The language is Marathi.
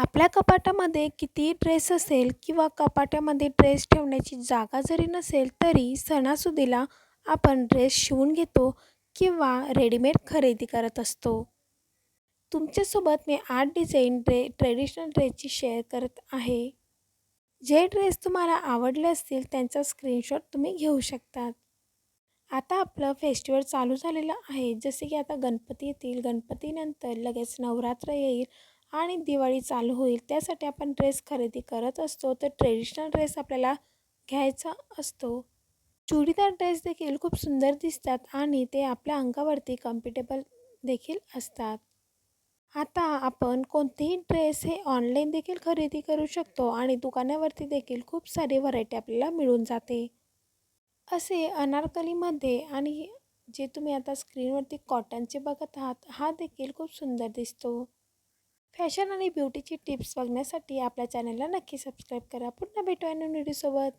आपल्या कपाटामध्ये कितीही ड्रेस असेल किंवा कपाटामध्ये ड्रेस ठेवण्याची जागा जरी नसेल तरी सणासुदीला आपण ड्रेस शिवून घेतो किंवा रेडीमेड खरेदी करत असतो. तुमच्यासोबत मी आठ डिझाईन ड्रे ट्रेडिशनल ड्रेसची शेअर करत आहे. जे ड्रेस तुम्हाला आवडले असतील त्यांचा स्क्रीनशॉट तुम्ही घेऊ शकतात. आता आपलं फेस्टिवल चालू झालेलं आहे. जसे की आता गणपती येतील गणपतीनंतर लगेच नवरात्र येईल. आणि दिवाळी चालू होईल त्यासाठी आपण ड्रेस खरेदी करत असतो. तर ट्रेडिशनल ड्रेस आपल्याला घ्यायचा असतो. चुडीदार ड्रेस देखील खूप सुंदर दिसतात आणि ते आपल्या अंगावरती कम्फर्टेबल देखील असतात. आता आपण कोणतेही ड्रेस हे ऑनलाईन देखील खरेदी करू शकतो आणि दुकानावरती देखील खूप सारी व्हरायटी आपल्याला मिळून जाते. असे अनारकलीमध्ये आणि जे तुम्ही आता स्क्रीनवरती कॉटनचे बघत आहात हा देखील खूप सुंदर दिसतो. फॅशन आणि ब्युटीची टिप्स बघण्यासाठी आपल्या चॅनलला नक्की सबस्क्राईब करा. पुन्हा भेटूया नवीन व्हिडिओसोबत